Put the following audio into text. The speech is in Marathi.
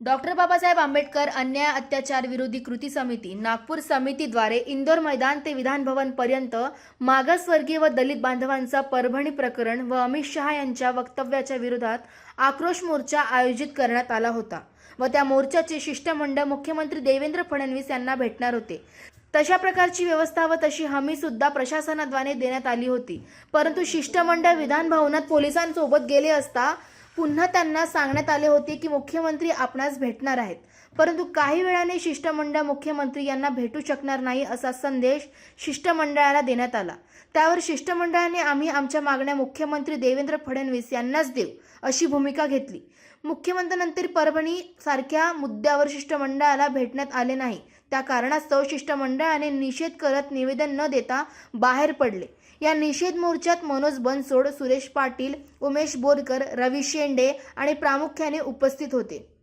डॉक्टर बाबासाहेब आंबेडकर अन्याय अत्याचार विरोधी कृती समिती नागपूर समितीद्वारे इंदोर मैदान ते विधानभवन पर्यंत मागासवर्गीय व दलित बांधवांचा परभणी प्रकरण व अमित शहा यांच्या वक्तव्याच्या विरोधात आक्रोश मोर्चा आयोजित करण्यात आला होता व त्या मोर्चाचे शिष्टमंडळ मुख्यमंत्री देवेंद्र फडणवीस यांना भेटणार होते. तशा प्रकारची व्यवस्था व तशी हमी सुद्धा प्रशासनाद्वारे देण्यात आली होती. परंतु शिष्टमंडळ विधानभवनात पोलिसांसोबत गेले असता पुन्हा त्यांना सांगण्यात आले होते की मुख्यमंत्री आपणास भेटणार आहेत. परंतु काही वेळाने शिष्टमंडळ मुख्यमंत्री यांना भेटू शकणार नाही असा संदेश शिष्टमंडळाला देण्यात आला. त्यावर शिष्टमंडळाने आम्ही आमच्या मागण्या मुख्यमंत्री देवेंद्र फडणवीस यांनाच देऊ अशी भूमिका घेतली. मुख्यमंत्र्यांनंतर परभणी सारख्या मुद्द्यावर शिष्टमंडळाला भेटण्यात आले नाही. त्या कारणास्तव शिष्टमंडळाने निषेध करत निवेदन न देता बाहेर पडले. या निषेध मोर्चात मनोज बनसोड सुरेश पाटील उमेश बोरकर रवी शेंडे आणि प्रामुख्याने उपस्थित होते.